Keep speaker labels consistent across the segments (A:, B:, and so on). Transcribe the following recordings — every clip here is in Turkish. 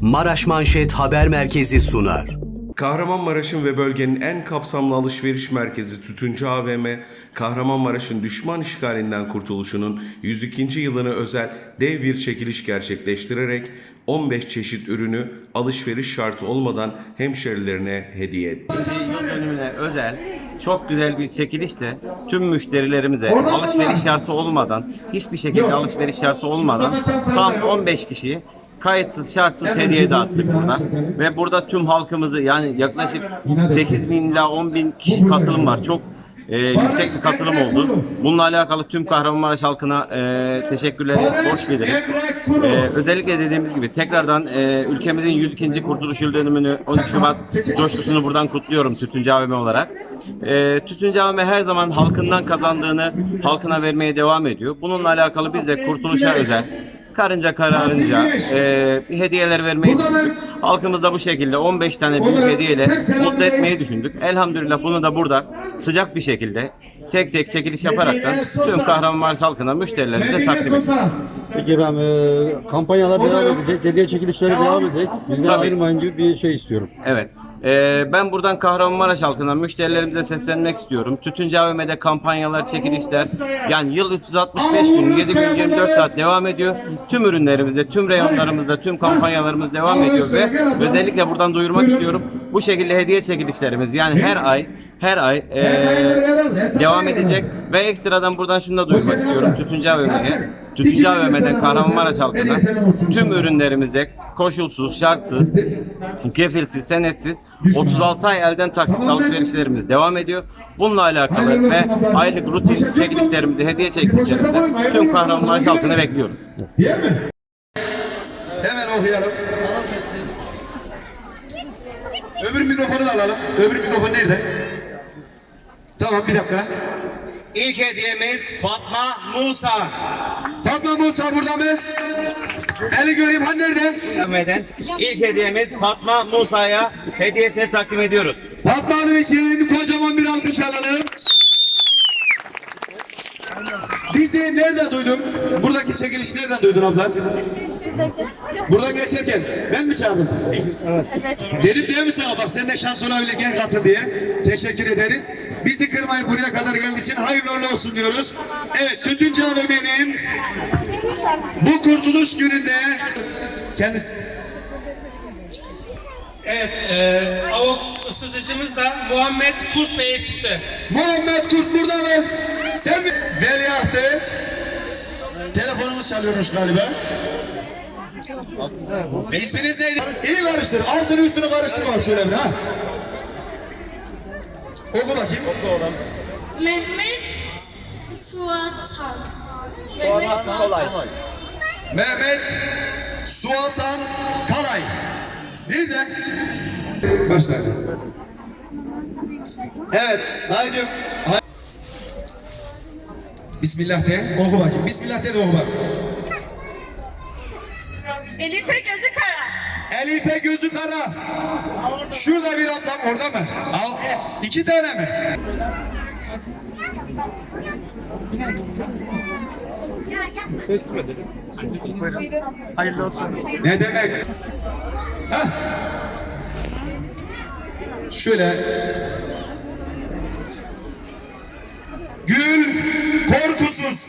A: Maraş Manşet Haber Merkezi sunar.
B: Kahramanmaraş'ın ve bölgenin en kapsamlı alışveriş merkezi Tütüncü AVM, Kahramanmaraş'ın düşman işgalinden kurtuluşunun 102. yılını özel dev bir çekiliş gerçekleştirerek 15 çeşit ürünü alışveriş şartı olmadan hemşerilerine hediye etti.
C: özel çok güzel bir çekilişle tüm müşterilerimize alışveriş şartı olmadan hiçbir şekilde alışveriş şartı olmadan tam 15 kişiyi kayıtsız şartsız hediye dağıttık burada. Ve burada tüm halkımızı yani yaklaşık 8 bin ila 10 bin kişi katılım var. Çok e, yüksek bir katılım oldu. Bununla alakalı tüm Kahramanmaraş halkına e, teşekkürleri borç biliriz. E, özellikle dediğimiz gibi tekrardan e, ülkemizin 102. Kurtuluş Yıl Dönümünü 13 Şubat coşkusunu buradan kutluyorum Tütüncü AVM olarak. E, Tütüncü AVM her zaman halkından kazandığını halkına vermeye devam ediyor. Bununla alakalı biz de kurtuluşa özel karınca kararınca e, hediyeler vermeyi düşündük. Halkımız da bu şekilde 15 tane büyük hediyeyle mutlu etmeyi düşündük. Elhamdülillah bunu da burada sıcak bir şekilde tek tek çekiliş yaparaktan tüm Kahramanmaraş halkına müşterilerimize takdim ediyoruz.
D: Peki efendim e, kampanyalar devam edecek, hediye çekilişleri devam edecek. Bizden
C: Tabii.
D: ayrılmayın gibi bir şey istiyorum.
C: Evet. Ee, ben buradan Kahramanmaraş halkına, müşterilerimize seslenmek istiyorum. Tütüncü AVM'de kampanyalar, çekilişler yani yıl 365 gün, 7 gün 24 saat devam ediyor. Tüm ürünlerimizde, tüm reyonlarımızda, tüm kampanyalarımız devam ediyor ve özellikle buradan duyurmak istiyorum. Bu şekilde hediye çekilişlerimiz yani her ay her ay ee, devam edecek ve ekstradan buradan şunu da duyurmak istiyorum. Tütüncü AVM'ye. Tütüncü AVM'de Kahramanmaraş halkına. Tüm ürünlerimizde koşulsuz, şartsız, kefilsiz, senetsiz 36 ay elden taksit alışverişlerimiz devam ediyor. Bununla alakalı ve aylık rutin çekilişlerimizde, hediye çekilişlerimizde tüm Kahramanmaraş halkını bekliyoruz.
E: Hemen okuyalım. Öbür mikrofonu da alalım. Öbür mikrofon nerede? Tamam bir dakika.
C: İlk hediyemiz Fatma Musa.
E: Fatma Musa burada mı? Eli göreyim han nerede?
C: AVM'den ilk hediyemiz Fatma Musa'ya hediyesini takdim ediyoruz.
E: Fatma Hanım için kocaman bir alkış alalım. Bizi nerede duydun? Buradaki çekiliş nereden duydun abla? Buradan geçerken ben mi çağırdım? Evet. Dedim değil mi sana bak sende şans olabilir gel katıl diye. Teşekkür ederiz. Bizi kırmayıp buraya kadar geldiği için hayırlı uğurlu olsun diyoruz. Evet Tütüncü AVM'nin bu kurtuluş gününde kendisi
F: Evet, e, AVOX ısıtıcımız da Muhammed Kurt Bey'e çıktı.
E: Muhammed Kurt burada mı? Sen mi? Veliahtı. Telefonumuz çalıyormuş galiba. İsminiz neydi? İyi karıştır. Altını üstünü karıştır bak şöyle bir ha. Oku bakayım.
G: Mehmet Suatan. Mehmet Suatan.
E: Mehmet Suatan Kalay. Nerede? Başla. Evet. Dayıcım. Hay- Bismillah de. Oku bakayım. Bismillah de de oku bak.
G: Elif'e gözü kara.
E: Elife gözü kara. Şurada bir ablam orada mı? Al. İki tane mi? Ne demek? Hah. Şöyle. Gül korkusuz.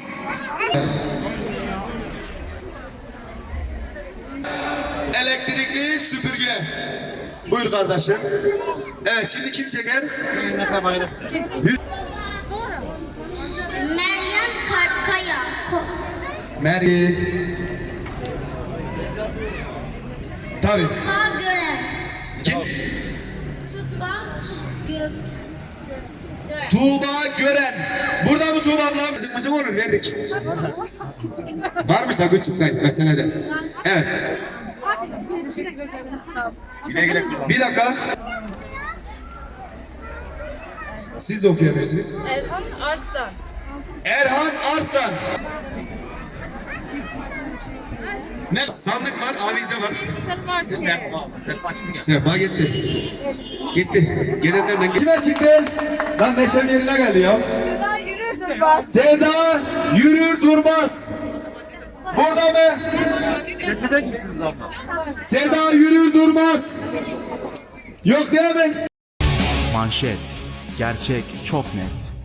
E: Süpürge. Buyur kardeşim. Evet şimdi kim çeker?
G: Meryem Kar Kaya. Ko-
E: Meri. Tabii.
G: Tutba Gören.
E: Kim?
G: Tutba Gök. Gören.
E: Tuğba Gören. Burada mı Tuğba abla? Bizim bizim olur veririk. Varmış da küçük kayıt meselede. Evet. Bir dakika. Siz de okuyabilirsiniz.
H: Erhan Arslan.
E: Erhan Arslan. Ne? Sandık var, avize var. Sefa gitti. Gitti. Gelenlerden gitti. Kime çıktı? Lan neşem yerine geldi ya.
H: Daha yürür durmaz.
E: Seda yürür durmaz. Burada mı?
D: Geçecek misiniz abla?
E: Seda yürür durmaz. Yok değil mi?
H: Manşet. Gerçek çok net.